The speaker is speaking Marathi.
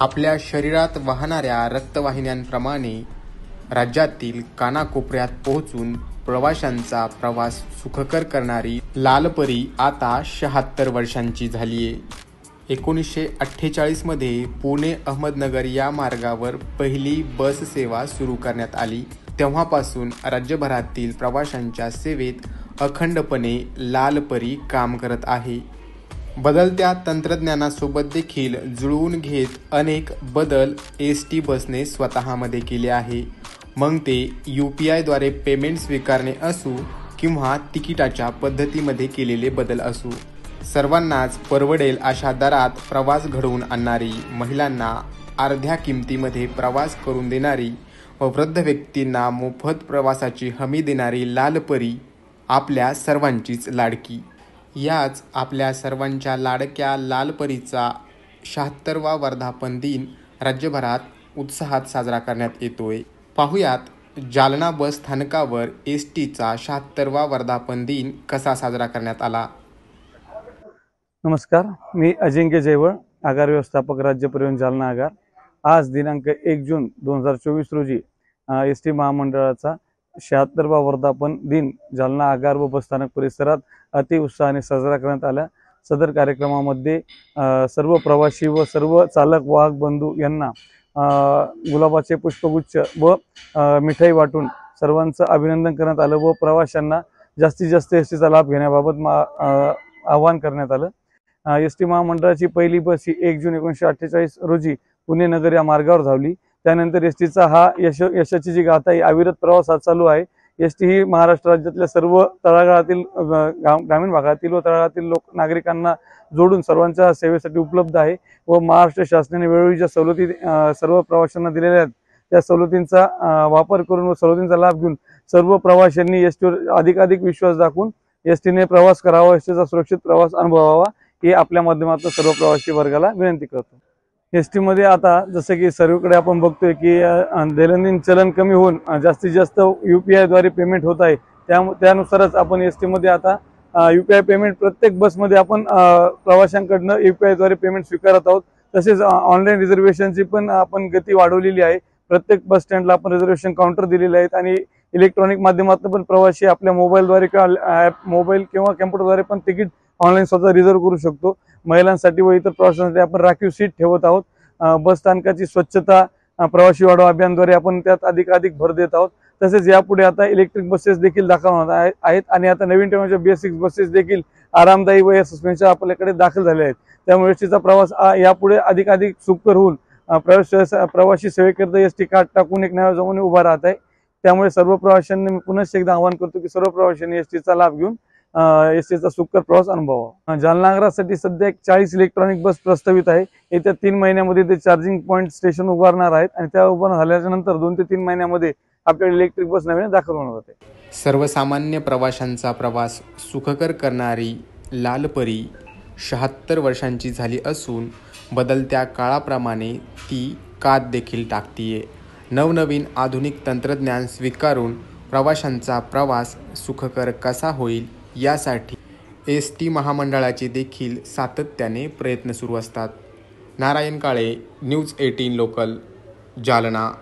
आपल्या शरीरात वाहणाऱ्या रक्तवाहिन्यांप्रमाणे राज्यातील कानाकोपऱ्यात पोहोचून प्रवाशांचा प्रवास सुखकर करणारी लालपरी आता शहात्तर वर्षांची झालीये. एकोणीसशे अठ्ठेचाळीसमध्ये पुणे अहमदनगर या मार्गावर पहिली बस सेवा सुरू करण्यात आली. तेव्हापासून राज्यभरातील प्रवाशांच्या सेवेत अखंडपणे लालपरी काम करत आहे. बदलत्या तंत्रज्ञानासोबत देखील जुळवून घेत अनेक बदल एस टी बसने स्वतःमध्ये केले आहे. मग ते यू पी आयद्वारे पेमेंट स्वीकारणे असू किंवा तिकिटाच्या पद्धतीमध्ये केलेले बदल असू सर्वांनाच परवडेल अशा दरात प्रवास घडवून आणणारी महिलांना अर्ध्या किमतीमध्ये प्रवास करून देणारी व वृद्ध व्यक्तींना मोफत प्रवासाची हमी देणारी लालपरी आपल्या सर्वांचीच लाडकी. याच आपल्या सर्वांच्या लाडक्या लालपरीचा शहात्तरवा वर्धापन दिन राज्यभरात उत्साहात साजरा करण्यात येतोय. पाहुयात जालना बस स्थानकावर एस टीचा शहात्तरवा वर्धापन दिन कसा साजरा करण्यात आला? नमस्कार मी अजिंक्य जयवळ आगार व्यवस्थापक राज्य परिवहन जालना आगार. आज दिनांक एक जून दोन हजार चोवीस रोजी एस टी महामंडळाचा शहात्तरवा वर्धापन दिन जालना आगार व बसस्थानक परिसरात अतिउत्साहाने साजरा करण्यात आला. सदर कार्यक्रमामध्ये सर्व प्रवासी व सर्व चालक वाहक बंधू यांना अ, गुलाबाचे पुष्पगुच्छ व मिठाई वाटून सर्वांचं अभिनंदन करण्यात आलं व प्रवाशांना जास्तीत जास्त एस टीचा लाभ घेण्याबाबत मा आवाहन करण्यात आलं. एस टी महामंडळाची पहिली बस ही एक जून एकोणीसशे अठ्ठेचाळीस रोजी पुणे नगर या मार्गावर धावली. त्यानंतर एस टीचा हा यश यशाची जी गाथा आहे अविरत प्रवास हा चालू आहे. एस टी ही महाराष्ट्र राज्यातल्या सर्व तळागाळातील ग्रामीण भागातील व तळागाळातील लोक नागरिकांना जोडून सर्वांच्या सेवेसाठी उपलब्ध आहे व महाराष्ट्र शासनाने वेळोवेळी ज्या सवलती सर्व प्रवाशांना दिलेल्या आहेत त्या सवलतींचा वापर करून व सवलतींचा लाभ घेऊन सर्व प्रवाशांनी एस टीवर अधिकाधिक विश्वास दाखवून एस टीने प्रवास करावा एस टीचा सुरक्षित प्रवास अनुभवावा ही आपल्या माध्यमातून सर्व प्रवासी वर्गाला विनंती करतो. एस टीमध्ये आता जसं की सर्वीकडे आपण बघतोय की दैनंदिन चलन कमी होऊन जास्तीत जास्त युपीआयद्वारे पेमेंट होत आहे. त्या त्यानुसारच आपण एस टीमध्ये आता यू आता आय पेमेंट प्रत्येक बसमध्ये आपण अ, प्रवाशांकडनं युपीआयद्वारे पेमेंट स्वीकारत आहोत. तसेच ऑनलाईन रिझर्वेशनची पण आपण गती वाढवलेली आहे. प्रत्येक बस स्टँडला आपण रिझर्वेशन काउंटर दिलेले आहेत आणि इलेक्ट्रॉनिक माध्यमातून पण प्रवासी आपल्या मोबाईलद्वारे किंवा ॲप मोबाईल किंवा कॉम्प्युटरद्वारे पण तिकीट ऑनलाईन स्वतः रिझर्व करू शकतो. महिलांसाठी व इतर प्रवाशांसाठी आपण राखीव सीट ठेवत आहोत. बसस्थानकाची बस स्थानकाची स्वच्छता प्रवासी वाढव अभियानद्वारे आपण त्यात अधिकाधिक भर देत आहोत. तसेच यापुढे आता इलेक्ट्रिक बसेस देखील दाखल होणार आहेत आणि आता नवीन टेक्नॉलॉजी बी सिक्स बसेस देखील आरामदायी व सस्पेन्शन आपल्याकडे दाखल झाले आहेत. त्यामुळे एस टीचा प्रवास यापुढे अधिकाधिक सुखकर होऊन प्रवास प्रवासी सेवेकरिता एस टी कार्ड टाकून एक नव्या जमाने उभा राहत आहे. त्यामुळे सर्व प्रवाशांनी मी पुनश्च एकदा आवाहन करतो की सर्व प्रवाशांनी एस टीचा लाभ घेऊन एस टीचा सुखकर प्रवास अनुभवावा जालनागरासाठी सध्या एक चाळीस इलेक्ट्रॉनिक बस प्रस्तावित आहे. येत्या तीन महिन्यामध्ये ते चार्जिंग पॉईंट स्टेशन उभारणार आहेत आणि त्या उभार झाल्याच्यानंतर दोन ते तीन महिन्यामध्ये आपल्याला इलेक्ट्रिक बस नवीन दाखल होणार होते. सर्वसामान्य प्रवाशांचा प्रवास सुखकर करणारी लालपरी शहात्तर वर्षांची झाली असून बदलत्या काळाप्रमाणे ती कात देखील टाकतीये. नवनवीन आधुनिक तंत्रज्ञान स्वीकारून प्रवाशांचा प्रवास सुखकर कसा होईल यासाठी एस टी महामंडळाचे देखील सातत्याने प्रयत्न सुरू असतात. Narayan Kale news eighteen local Jalna.